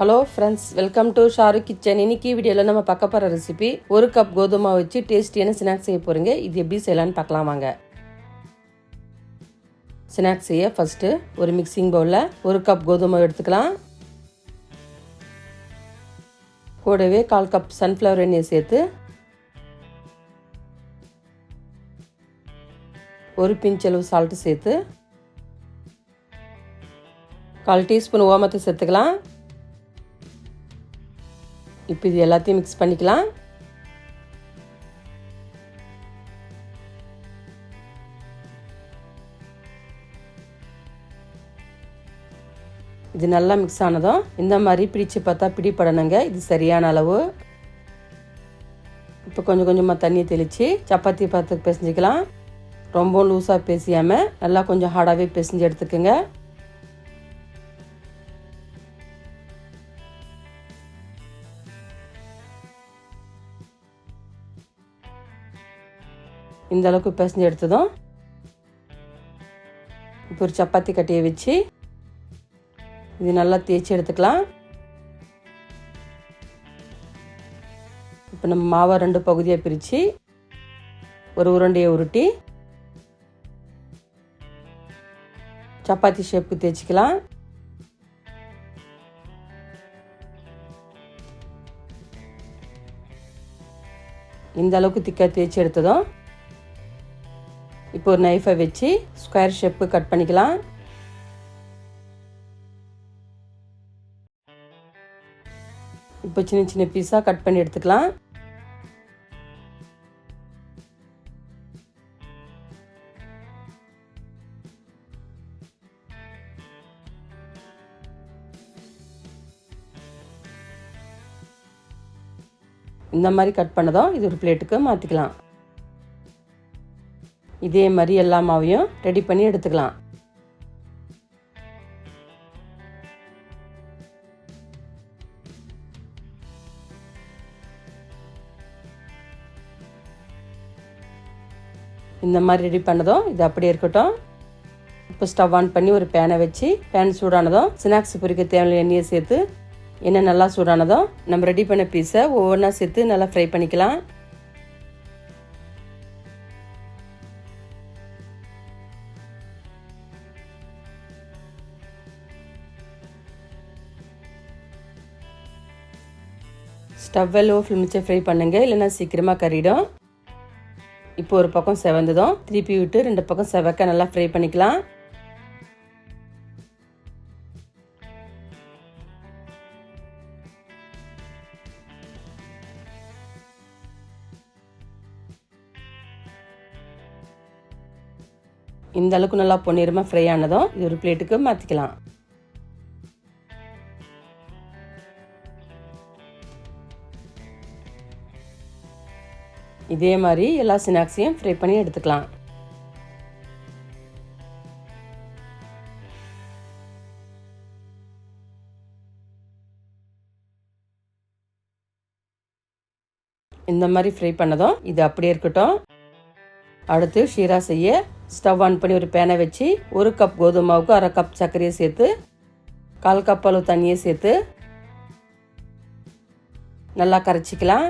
Hello friends welcome to Sharu kitchen இன்னைக்கு வீடியோவில் நம்ம பார்க்க போகிற ரெசிபி ஒரு கப் கோதுமை வச்சு டேஸ்டியான ஸ்நாக்ஸ் செய்ய போகிறீங்க இது எப்படி செய்யலான்னு பார்க்கலாம் வாங்க. ஸ்நாக்ஸ் செய்ய ஃபஸ்ட்டு ஒரு மிக்சிங் பவுலில் ஒரு கப் கோதுமை எடுத்துக்கலாம். கூடவே கால் கப் சன்ஃப்ளவர் எண்ணெயை சேர்த்து ஒரு பிஞ்ச் அளவு சால்ட்டு சேர்த்து கால் டீஸ்பூன் ஓமத்தை சேர்த்துக்கலாம். இப்போ இது எல்லாத்தையும் மிக்ஸ் பண்ணிக்கலாம். இது நல்லா மிக்ஸ் ஆனதும் இந்த மாதிரி பிடிச்சு பார்த்தா பிடிப்படணுங்க இது சரியான அளவு. இப்போ கொஞ்சம் கொஞ்சமாக தண்ணியை தெளித்து சப்பாத்தி பார்த்து பிசைஞ்சிக்கலாம். ரொம்ப லூஸாக பேசியாமல் நல்லா கொஞ்சம் ஹார்டாகவே பிசைஞ்சு எடுத்துக்கோங்க. இந்த அளவுக்கு பிசைஞ்சு எடுத்ததும் இப்போ ஒரு சப்பாத்தி கட்டியை வச்சு இது நல்லா தேய்ச்சி எடுத்துக்கலாம். இப்போ நம்ம மாவை ரெண்டு பகுதியாக பிரித்து ஒரு உருண்டையை உருட்டி சப்பாத்தி ஷேப்புக்கு தேய்ச்சிக்கலாம். இந்த அளவுக்கு திக்காக தேய்ச்சி எடுத்ததும் இப்போ ஒரு நைஃபை வச்சு ஸ்கொயர் ஷேப்பு கட் பண்ணிக்கலாம். இப்போ சின்ன சின்ன பீஸாக கட் பண்ணி எடுத்துக்கலாம். இந்த மாதிரி கட் பண்ணதும் இது ஒரு பிளேட்டுக்கு மாற்றிக்கலாம் இதே மாதிரி எல்லா மாவையும் ரெடி பண்ணி எடுத்துக்கலாம். இந்த மாதிரி ரெடி பண்ணதும் இது அப்படியே இருக்கட்டும். இப்போ ஸ்டவ் ஆன் பண்ணி ஒரு பேனை வச்சு பேன் சூடானதும் ஸ்நாக்ஸ் பொறிக்க தேவையான எண்ணெயை சேர்த்து எண்ணெய் நல்லா சூடானதும் நம்ம ரெடி பண்ண பீஸை ஒவ்வொன்றா சேர்த்து நல்லா ஃப்ரை பண்ணிக்கலாம். ஸ்டவ் லோ ஃப்ளேம் வச்சு ஃப்ரை பண்ணுங்கள் இல்லைன்னா சீக்கிரமாக கறிடும். இப்போ ஒரு பக்கம் செவந்ததும் திருப்பி விட்டு ரெண்டு பக்கம் செவக்க நல்லா ஃப்ரை பண்ணிக்கலாம். இந்த அளவுக்கு நல்லா பொன்னிறமாக ஃப்ரை ஆனதும் இது ஒரு பிளேட்டுக்கு மாற்றிக்கலாம் இதே மாதிரி எல்லா ஸ்நாக்ஸையும் ஃப்ரை பண்ணி எடுத்துக்கலாம். இந்த மாதிரி ஃப்ரை பண்ணதும் இது அப்படியே இருக்கட்டும். அடுத்து ஷீரா செய்ய ஸ்டவ் ஆன் பண்ணி ஒரு பேனை வச்சு ஒரு கப் கோதுமை மாவுக்கு அரை கப் சர்க்கரையை சேர்த்து கால் கப் அளவு தண்ணியை சேர்த்து நல்லா கரைச்சிக்கலாம்.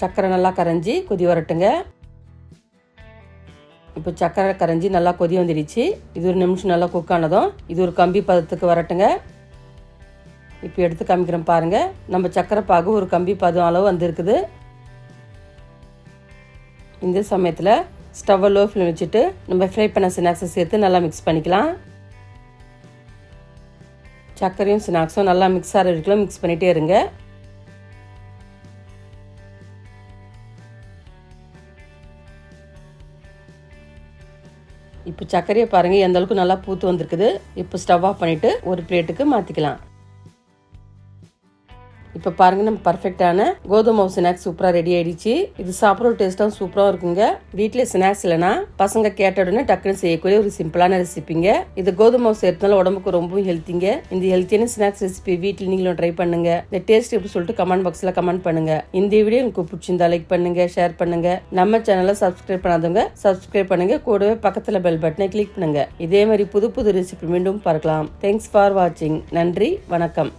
சர்க்கரை நல்லா கரைஞ்சி கொதி வரட்டுங்க. இப்போ சர்க்கரை கரைஞ்சி நல்லா கொதி வந்துடுச்சு. இது ஒரு நிமிஷம் நல்லா குக் ஆனதும் இது ஒரு கம்பி பதத்துக்கு வரட்டுங்க. இப்போ எடுத்து காமிக்கிறேன் பாருங்கள் நம்ம சர்க்கரை பாகு ஒரு கம்பி பதம் அளவு வந்திருக்குது. இந்த சமயத்தில் ஸ்டவ்வை லோ ஃப்ளேம் வச்சுட்டு நம்ம ஃப்ரை பண்ண ஸ்நாக்ஸை சேர்த்து நல்லா மிக்ஸ் பண்ணிக்கலாம். சர்க்கரையும் ஸ்நாக்ஸும் நல்லா மிக்ஸ் ஆகிற வரைக்கும் மிக்ஸ் பண்ணிகிட்டே இருங்க. இப்போ சர்க்கரையை பாருங்கள் எந்த அளவுக்கு நல்லா பூத்து வந்திருக்குது. இப்போ ஸ்டவ் ஆஃப் பண்ணிவிட்டு ஒரு பிளேட்டுக்கு மாற்றிக்கலாம் இப்போ பாருங்க நம்ம பர்ஃபெக்டான கோதுமை மாவு ஸ்நாக்ஸ் சூப்பராக ரெடி ஆயிடுச்சு. இது சாப்பிட்ற டேஸ்ட்டாக சூப்பராக இருக்குங்க. வீட்டில் ஸ்நாக்ஸ் இல்லைன்னா பசங்க கேட்ட உடனே டக்குன்னு செய்யக்கூடிய ஒரு சிம்பிளான ரெசிபிங்க இது கோதுமை மாவு சேர்த்தனால உடம்புக்கு ரொம்பவும் ஹெல்த்திங்க இந்த ஹெல்த்தியான ஸ்நாக்ஸ் ரெசிபி வீட்டில் நீங்களும் ட்ரை பண்ணுங்க. இந்த டேஸ்ட் எப்படி சொல்லிட்டு கமெண்ட் பாக்ஸில் கமெண்ட் பண்ணுங்க. இந்த வீடியோ உங்களுக்கு பிடிச்சிருந்தா லைக் பண்ணுங்க ஷேர் பண்ணுங்க. நம்ம சேனலை சப்ஸ்கிரைப் பண்ணாதவங்க சப்ஸ்கிரைப் பண்ணுங்க. கூடவே பக்கத்தில் பெல் பட்டனை கிளிக் பண்ணுங்க. இதே மாதிரி புது புது ரெசிபி மீண்டும் பார்க்கலாம். தேங்க்ஸ் ஃபார் வாட்சிங் நன்றி வணக்கம்.